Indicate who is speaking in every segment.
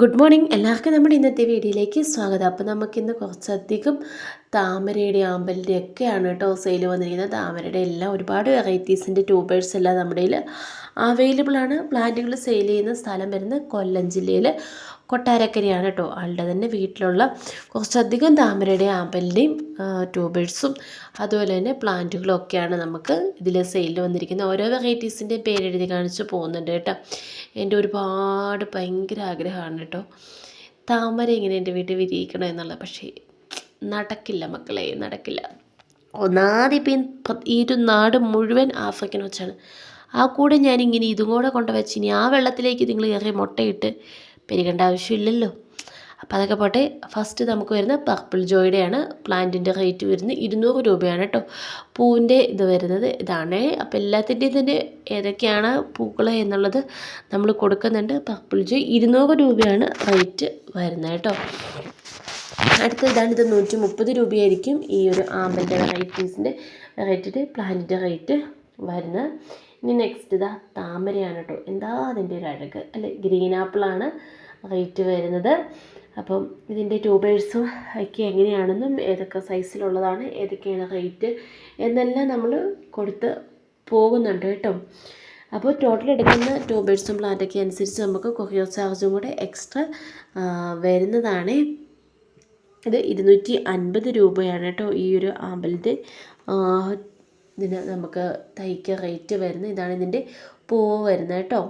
Speaker 1: Good morning എല്ലാവർക്കും നമ്മുടെ ഇന്നത്തെ വീഡിയോയിലേക്ക് സ്വാഗതം. അപ്പോൾ നമുക്കിന്ന് കുറച്ചധികം താമരയുടെ ആമ്പലിന്റെ ഒക്കെയാണ് കേട്ടോ സെയിൽ വന്നിരിക്കുന്നത്. താമരയുടെ എല്ലാം ഒരുപാട് വെറൈറ്റീസിന്റെ ട്യൂബേഴ്സ് എല്ലാം നമ്മുടെ അവൈലബിൾ ആണ്. പ്ലാന്റുകൾ സെയിൽ ചെയ്യുന്ന സ്ഥലം വരുന്നത് കൊല്ലം ജില്ലയിൽ കൊട്ടാരക്കരയാണ് കേട്ടോ ആളുടെ തന്നെ വീട്ടിലുള്ള കുറച്ചധികം താമരയുടെ ആമ്പലിന്റെയും ട്യൂബേഴ്സും അതുപോലെ തന്നെ പ്ലാന്റുകളും ഒക്കെയാണ് നമുക്ക് ഇതിൽ സെയിലിൽ വന്നിരിക്കുന്നത്. ഓരോ വെറൈറ്റീസിന്റെയും പേരെഴുതി കാണിച്ച് പോകുന്നുണ്ട് കേട്ടോ. എന്റെ ഒരുപാട് ഭയങ്കര ആഗ്രഹമാണ് കേട്ടോ. താമര ഇങ്ങനെ എന്റെ വീട്ടിൽ വിരിയിക്കണം എന്നുള്ളത്. പക്ഷേ നടക്കില്ല മക്കളെ നടക്കില്ല. ഒന്നാതിപ്പം ഈ ഒരു നാട് മുഴുവൻ ആഫ്രിക്കൻ വെച്ചാണ്. ആ കൂടെ ഞാനിങ്ങനെ ഇതും കൂടെ കൊണ്ടുവച്ച് ഇനി ആ വെള്ളത്തിലേക്ക് നിങ്ങൾ കയറി മുട്ടയിട്ട് പെരുകേണ്ട ആവശ്യമില്ലല്ലോ. അപ്പോൾ അതൊക്കെ പോട്ടെ. ഫസ്റ്റ് നമുക്ക് വരുന്ന പർപ്പിൾ ജോയുടെയാണ് പ്ലാന്റിന്റെ റേറ്റ് വരുന്നത് ഇരുന്നൂറ് രൂപയാണ് കേട്ടോ. പൂവിന്റെ ഇത് വരുന്നത് ഇതാണ്. അപ്പോൾ എല്ലാത്തിന്റെയും തന്നെ ഏതൊക്കെയാണ് പൂക്കൾ എന്നുള്ളത് നമ്മൾ കൊടുക്കുന്നുണ്ട്. പർപ്പിൾ ജോയ് ഇരുന്നൂറ് രൂപയാണ് റേറ്റ് വരുന്നത് കേട്ടോ. അടുത്ത ഇതാണ്. ഇത് നൂറ്റി മുപ്പത് രൂപയായിരിക്കും ഈ ഒരു ആമ്പലിന്റെ വെറൈറ്റീസിന്റെ വെറൈറ്റിയുടെ പ്ലാന്റിന്റെ റേറ്റ് വരുന്നത്. ഇനി നെക്സ്റ്റ് ഇതാ താമരയാണ് കേട്ടോ എന്താ അതിന്റെ ഒരു അഴക്? അല്ലെ ഗ്രീൻ ആപ്പിളാണ് റേറ്റ് വരുന്നത്. അപ്പം ഇതിന്റെ ട്യൂബേഴ്സും ഒക്കെ എങ്ങനെയാണെന്നും ഏതൊക്കെ സൈസിലുള്ളതാണ് ഏതൊക്കെയാണ് റേറ്റ് എന്നെല്ലാം നമ്മൾ കൊടുത്ത് പോകുന്നുണ്ട് കേട്ടോ. അപ്പോൾ ടോട്ടൽ എടുക്കുന്ന ട്യൂബേഴ്സും പ്ലാന്റൊക്കെ അനുസരിച്ച് നമുക്ക് കൊറിയർ ചാർജും കൂടെ എക്സ്ട്രാ വരുന്നതാണ്. ഇത് ഇരുന്നൂറ്റി അൻപത് രൂപയാണ് കേട്ടോ ഈ ഒരു ആമ്പലിന്റെ ഇതിന് നമുക്ക് തയ്ക്ക റേറ്റ് വരുന്നത്. ഇതാണ് ഇതിന്റെ പൂവ് വരുന്നത് കേട്ടോ.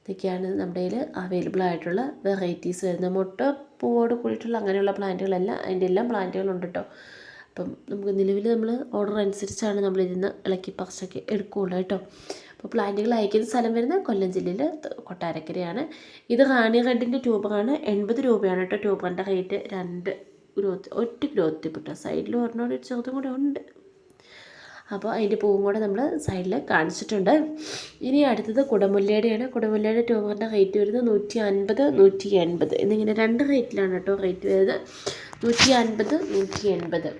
Speaker 1: ഇതൊക്കെയാണ് നമ്മുടെ കയ്യിൽ അവൈലബിൾ ആയിട്ടുള്ള വെറൈറ്റീസ് വരുന്നത്. മുട്ട പൂവോട് കൂടിയിട്ടുള്ള അങ്ങനെയുള്ള പ്ലാന്റുകളെല്ലാം അതിന്റെ എല്ലാം പ്ലാന്റുകളുണ്ട് കേട്ടോ. അപ്പം നമുക്ക് നിലവിൽ നമ്മൾ ഓർഡർ അനുസരിച്ചാണ് നമ്മൾ ഇതിന്ന് ഇളക്കി പറിച്ചൊക്കെ എടുക്കുകയുള്ളൂ കേട്ടോ. അപ്പോൾ പ്ലാന്റുകൾ അയക്കുന്ന സ്ഥലം വരുന്നത് കൊല്ലം ജില്ലയിൽ കൊട്ടാരക്കരയാണ്. ഇത് റാണി റെഡിന്റെ ട്യൂബറാണ്. എൺപത് രൂപയാണ് കേട്ടോ ട്യൂബറിന്റെ റേറ്റ് രണ്ട് ഗ്രോത്ത് ഒറ്റ ഗ്രോത്ത് പെട്ടോ സൈഡിൽ ഒരെണ്ണം ചെറുതും കൂടെ ഉണ്ട്. അപ്പോൾ അതിന്റെ പൂവും കൂടെ നമ്മൾ സൈഡിൽ കാണിച്ചിട്ടുണ്ട്. ഇനി അടുത്തത് കുടമുല്ലയുടെയാണ്. കുടമുല്ലയുടെ ട്യൂമറിന്റെ റേറ്റ് വരുന്നത് നൂറ്റി അൻപത് നൂറ്റി എൺപത് എന്നിങ്ങനെ രണ്ട് റേറ്റിലാണ് കേട്ടോ റേറ്റ് വരുന്നത്. നൂറ്റി അൻപത് നൂറ്റി എൺപത്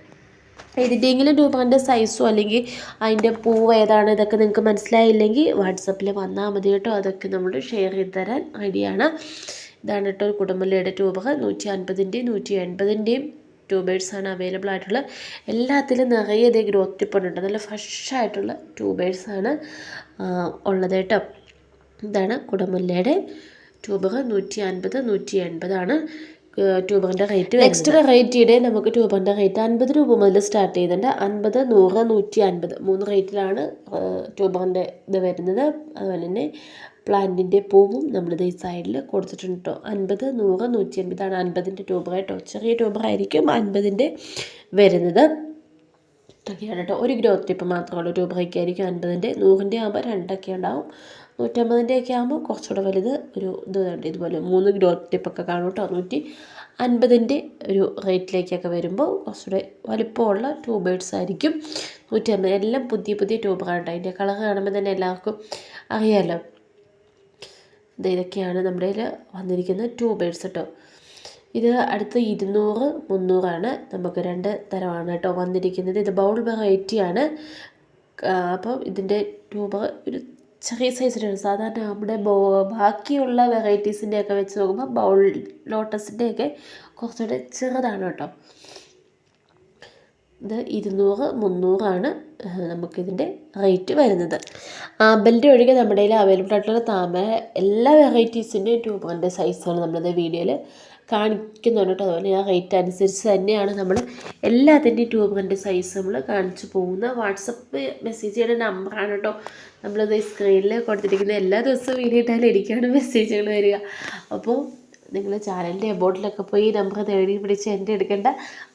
Speaker 1: ഏതിന്റെയെങ്കിലും ട്യൂബറിന്റെ സൈസോ അല്ലെങ്കിൽ അതിന്റെ പൂവ് ഏതാണ് ഇതൊക്കെ നിങ്ങൾക്ക് മനസ്സിലായില്ലെങ്കിൽ വാട്സപ്പിൽ വന്നാൽ മതി കേട്ടോ. അതൊക്കെ നമ്മൾ ഷെയർ ചെയ്ത് തരാൻ റെഡിയാണ് ഇതാണ് കേട്ടോ കുടുംബലയുടെ രൂപക നൂറ്റി അൻപതിന്റെയും നൂറ്റി എൺപതിന്റെയും ട്യൂബേഴ്സാണ് അവൈലബിൾ ആയിട്ടുള്ള എല്ലാത്തിലും നിറയെ ഇതേ ഗ്രോത്ത് ടിപ്പുണ്ട്. നല്ല ഫ്രഷായിട്ടുള്ള ട്യൂബേഴ്സാണ് ഉള്ളത് കേട്ടോ. ഇതാണ് കുടമുല്ലയുടെ ട്യൂബർ നൂറ്റി അൻപത് നൂറ്റി എൺപതാണ് ട്യൂബറിന്റെ റേറ്റ് നെക്സ്റ്റ് റേറ്റ് ഇടെ നമുക്ക് ട്യൂബറിന്റെ റേറ്റ് അൻപത് രൂപ മുതൽ സ്റ്റാർട്ട് ചെയ്യുന്നുണ്ട്. അൻപത് നൂറ് നൂറ്റി അൻപത് മൂന്ന് റേറ്റിലാണ് ട്യൂബറിന്റെ ഇത് വരുന്നത്. അതുപോലെ തന്നെ പ്ലാന്റിന്റെ പൂവും നമ്മളിത് ഈ സൈഡിൽ കൊടുത്തിട്ടുണ്ട് കേട്ടോ അൻപത് നൂറ് നൂറ്റി അൻപതാണ് അൻപതിന്റെ ട്യൂബർ കേട്ടോ ചെറിയ ട്യൂബറായിരിക്കും അൻപതിന്റെ വരുന്നത്. ഇതൊക്കെയാണ് കേട്ടോ ഒരു ഗ്രോത്ത് ടിപ്പ് മാത്രമുള്ള ട്യൂബറൊക്കെ ആയിരിക്കും അൻപതിന്റെ നൂറിന്റെ ആകുമ്പോൾ രണ്ടൊക്കെ ഉണ്ടാവും. നൂറ്റമ്പതിന്റെ ഒക്കെ ആകുമ്പോൾ കുറച്ചുകൂടെ വലുത് ഒരു ഇത് ഇതുപോലെ മൂന്ന് ഗ്രോത്ത് ടിപ്പൊക്കെ കാണും കേട്ടോ നൂറ്റി അൻപതിന്റെ ഒരു റേറ്റിലേക്കൊക്കെ വരുമ്പോൾ കുറച്ചുകൂടെ വലുപ്പമുള്ള ട്യൂബേഴ്സ് ആയിരിക്കും. നൂറ്റി അൻപത് എല്ലാം പുതിയ പുതിയ ട്യൂബറാണ് കേട്ടോ അതിന്റെ കളർ കാണുമ്പോൾ തന്നെ എല്ലാവർക്കും അറിയാമല്ലോ ഇതൊക്കെയാണ് നമ്മുടെ കയ്യിൽ വന്നിരിക്കുന്ന ട്യൂബേഴ്സ് കേട്ടോ ഇത് അടുത്ത ഇരുന്നൂറ് മുന്നൂറാണ്. നമുക്ക് രണ്ട് തരമാണ് കേട്ടോ വന്നിരിക്കുന്നത്. ഇത് ബൗൾ വെറൈറ്റി ആണ്. അപ്പോൾ ഇതിന്റെ ട്യൂബ് ഒരു ചെറിയ സൈസിലാണ് സാധാരണ നമ്മുടെ ബാക്കിയുള്ള വെറൈറ്റീസിന്റെയൊക്കെ വെച്ച് നോക്കുമ്പോൾ ബൗൾ ലോട്ടസിന്റെയൊക്കെ കുറച്ചുകൂടെ ചെറുതാണ് കേട്ടോ ഇത് ഇരുന്നൂറ് മുന്നൂറാണ്. നമുക്കിതിന്റെ റേറ്റ് വരുന്നത്. ആമ്പലിന്റെ ഒഴികെ നമ്മുടെ കയ്യിൽ അവൈലബിൾ ആയിട്ടുള്ള താമര എല്ലാ വെറൈറ്റീസിന്റെയും ട്യൂബറിന്റെ സൈസാണ് നമ്മളത് വീഡിയോയിൽ കാണിക്കുന്നുണ്ട് കേട്ടോ. അതുപോലെ ആ റേറ്റ് അനുസരിച്ച് തന്നെയാണ് നമ്മൾ എല്ലാത്തിന്റെയും ട്യൂബറിന്റെ സൈസ് നമ്മൾ കാണിച്ചു പോകുന്ന വാട്സപ്പ് മെസ്സേജ് ചെയ്യുന്ന നമ്പറാണ് കേട്ടോ. നമ്മളത് സ്ക്രീനിൽ കൊടുത്തിരിക്കുന്ന എല്ലാ ദിവസവും വീഡിയോ ഇട്ടാലും എനിക്കാണ് മെസ്സേജുകൾ വരിക. അപ്പോൾ നിങ്ങൾ ചാനലിന്റെ എബോട്ടിലൊക്കെ പോയി നമ്പർ തേടി പിടിച്ച് എന്റെ എടുക്കേണ്ട.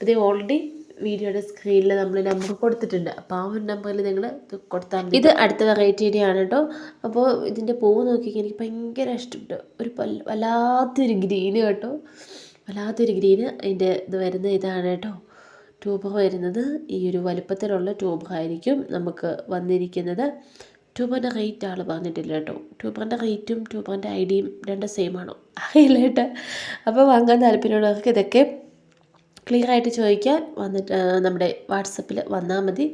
Speaker 1: ഇത് ഓൾറെഡി വീഡിയോയുടെ സ്ക്രീനിൽ നമ്മൾ നമ്പർ കൊടുത്തിട്ടുണ്ട്. അപ്പോൾ ആ ഒരു നമ്പറിൽ നിങ്ങൾ കൊടുത്താൽ മതി. ഇത് അടുത്ത വെറൈറ്റിയുടെ ആണ് കേട്ടോ അപ്പോൾ ഇതിന്റെ പൂവ് നോക്കിക്കാൻ എനിക്ക് ഭയങ്കര ഇഷ്ടപ്പെട്ടു ഒരു വല്ലാത്തൊരു ഗ്രീൻ കേട്ടോ. വല്ലാത്തൊരു ഗ്രീന് അതിന്റെ ഇത് വരുന്ന ഇതാണ് കേട്ടോ ട്യൂബർ വരുന്നത്. ഈ ഒരു വലുപ്പത്തിലുള്ള ട്യൂബറായിരിക്കും നമുക്ക് വന്നിരിക്കുന്നത്. ട്യൂബറിന്റെ റേറ്റ് ആൾ പറഞ്ഞിട്ടില്ല കേട്ടോ ട്യൂബറിന്റെ റേറ്റും ട്യൂബറിന്റെ ഐഡിയും രണ്ടും സെയിം ആണോ? അറിയില്ല കേട്ടോ അപ്പോൾ വാങ്ങാൻ താല്പര്യമുള്ളവർക്ക് ഇതൊക്കെ ക്ലിയർ ആയിട്ട് ചോദിക്കാൻ വന്നിട്ട് നമ്മുടെ വാട്സപ്പിൽ വന്നാൽ മതി.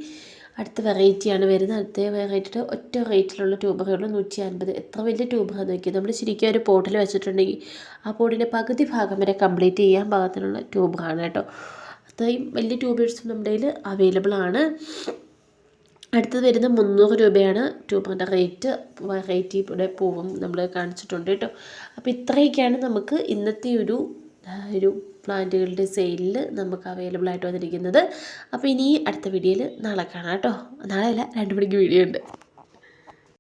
Speaker 1: അടുത്ത വെറൈറ്റിയാണ് വരുന്നത്. അടുത്ത വെറൈറ്റിയുടെ ഒറ്റ റേറ്റിലുള്ള ട്യൂബറേ ഉള്ളൂ നൂറ്റി അൻപത് എത്ര വലിയ ട്യൂബറാന്ന് നോക്കി നമ്മൾ ശരിക്കും ഒരു പോട്ടിൽ വെച്ചിട്ടുണ്ടെങ്കിൽ ആ പോട്ടിന്റെ പകുതി ഭാഗം വരെ കംപ്ലീറ്റ് ചെയ്യാൻ പാകത്തിനുള്ള ട്യൂബറാണ് കേട്ടോ. അത്രയും വലിയ ട്യൂബേഴ്സും നമ്മുടെ കയ്യിൽ അവൈലബിൾ ആണ്. അടുത്തത് വരുന്നത് മുന്നൂറ് രൂപയാണ്. ട്യൂബറിന്റെ റേറ്റ് വെറൈറ്റി ഇവിടെ പൂവും നമ്മൾ കാണിച്ചിട്ടുണ്ട് കേട്ടോ. അപ്പോൾ ഇത്രയൊക്കെയാണ് നമുക്ക് ഇന്നത്തെ ഒരു ഒരു പ്ലാന്റുകളുടെ സെയിലിൽ നമുക്ക് അവൈലബിൾ ആയിട്ട് വന്നിരിക്കുന്നത്. അപ്പോൾ ഇനി അടുത്ത വീഡിയോയിൽ നാളെ കാണാം കേട്ടോ. നാളെ അല്ല രണ്ട് മണിക്ക് വീഡിയോ ഉണ്ട്.